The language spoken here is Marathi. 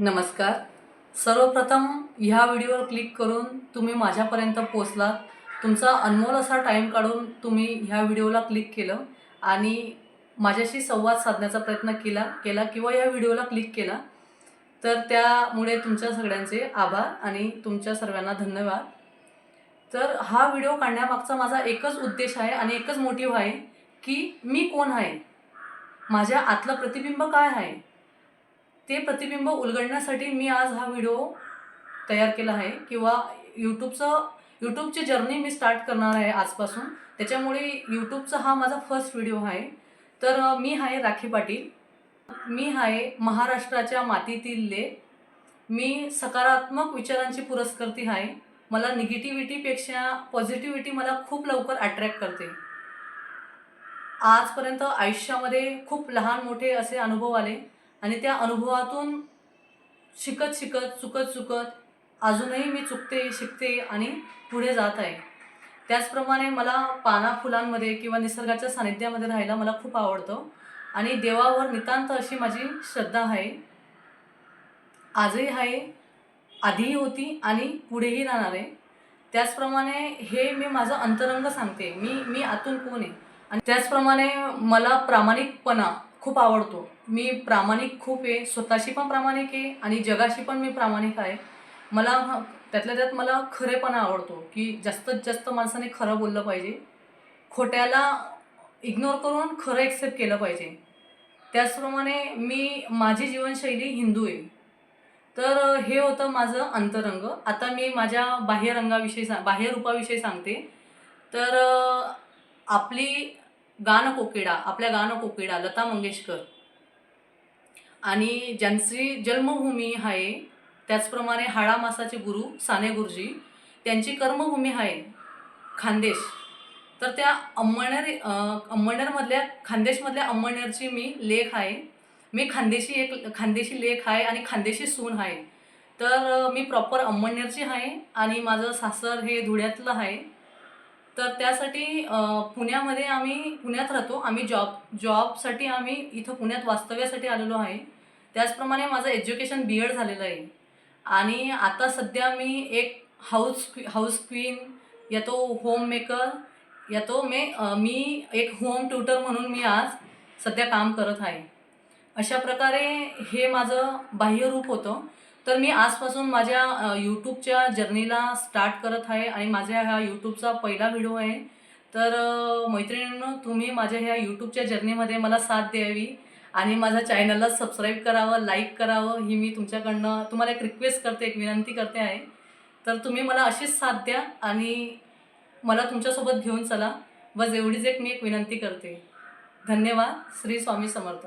नमस्कार. सर्वप्रथम ह्या व्हिडिओवर क्लिक करून तुम्ही माझ्यापर्यंत पोचलात तुमचा अनमोल असा टाईम काढून तुम्ही ह्या व्हिडिओला क्लिक केलं आणि माझ्याशी संवाद साधण्याचा प्रयत्न केला केला किंवा या व्हिडिओला क्लिक केला. तर त्यामुळे तुमच्या सगळ्यांचे आभार आणि तुमच्या सर्वांना धन्यवाद. तर हा व्हिडिओ काढण्यामागचा माझा एकच उद्देश आहे आणि एकच मोटिव्ह आहे की मी कोण आहे? माझ्या आतलं प्रतिबिंब काय आहे? ते प्रतिबिंब उलगडण्यासाठी मी आज हा व्हिडिओ तयार केला आहे किंवा यूट्यूबचं यूट्यूबची जर्नी मी स्टार्ट करणार आहे आजपासून. त्याच्यामुळे यूट्यूबचा हा माझा फर्स्ट व्हिडिओ आहे. तर मी आहे राखी पाटील. मी आहे महाराष्ट्राच्या मातीतील ले. मी सकारात्मक विचारांची पुरस्कर्ती आहे. मला निगेटिव्हिटीपेक्षा पॉझिटिव्हिटी मला खूप लवकर अट्रॅक्ट करते. आजपर्यंत आयुष्यामध्ये खूप लहान मोठे असे अनुभव आले. आणि त्या अनुभवातून शिकत शिकत चुकत चुकत अजूनही मी चुकते शिकते आणि पुढे जात आहे. त्याचप्रमाणे मला पाना फुलांमध्ये किंवा निसर्गाच्या सानिध्यामध्ये राहायला मला खूप आवडतं आणि देवावर नितांत अशी माझी श्रद्धा आहे. आजही आहे आधीही होती आणि पुढेही राहणार आहे. त्याचप्रमाणे हे मी माझं अंतरंग सांगते. मी मी आतून कोण आहे? आणि त्याचप्रमाणे मला प्रामाणिकपणा खूप आवडतो. मी प्रामाणिक खूप आहे. स्वतःशी पण प्रामाणिक आहे आणि जगाशी पण मी प्रामाणिक आहे. मला ह- त्यातल्या त्यात मला खरेपणा आवडतो की जास्तीत जास्त माणसाने खरं बोललं पाहिजे. खोट्याला इग्नोर करून खरं एक्सेप्ट केलं पाहिजे. त्याचप्रमाणे मी माझी जीवनशैली हिंदू आहे. तर हे होतं माझं अंतरंग. आता मी माझ्या बाह्यरंगाविषयी सा बाह्यरूपाविषयी सांगते. तर आपली गानकोकिळा आपल्या गानकोकिळा लता मंगेशकर. आणि ज्यांची जन्मभूमी आहे त्याचप्रमाणे हाळा मासाचे गुरु साने गुरुजी त्यांची कर्मभूमी आहे खानदेश. तर त्या अंमळनेर अंमळनेरमधल्या खानदेशमधल्या अंमळनेरची मी लेख आहे. मी खानदेशी एक खानदेशी लेख आहे आणि खानदेशी सून आहे. तर मी प्रॉपर अंमळनेरची आहे आणि माझं सासर हे धुळ्यातलं आहे. तर त्यासाठी पुण्यामध्ये आम्ही पुण्यात राहतो. आम्ही जॉब जॉबसाठी आम्ही इथं पुण्यात वास्तव्यासाठी आलेलो आहे. त्याचप्रमाणे माझं एज्युकेशन बी एड झालेलं आहे. आणि आता सध्या मी एक हाऊस हाऊस क्वीन या तो होम मेकर या तो मे मी एक होम ट्युटर म्हणून मी आज सध्या काम करत आहे. अशा प्रकारे हे माझं बाह्यरूप होतं. तर मी आजपासून माझ्या यूट्यूबच्या जर्नीला स्टार्ट करत आहे आणि माझ्या ह्या यूट्यूबचा पहिला व्हिडिओ आहे. तर मैत्रिणींनो तुम्ही माझ्या ह्या यूट्यूबच्या जर्नीमध्ये मला साथ द्यावी आणि माझ्या चॅनलला सबस्क्राईब करावं लाईक करावं ही मी तुमच्याकडनं तुम्हाला एक रिक्वेस्ट करते एक विनंती करते आहे. तर तुम्ही मला अशीच साथ द्या आणि मला तुमच्यासोबत घेऊन चला बस एवढीच एक मी एक विनंती करते. धन्यवाद. श्री स्वामी समर्थ.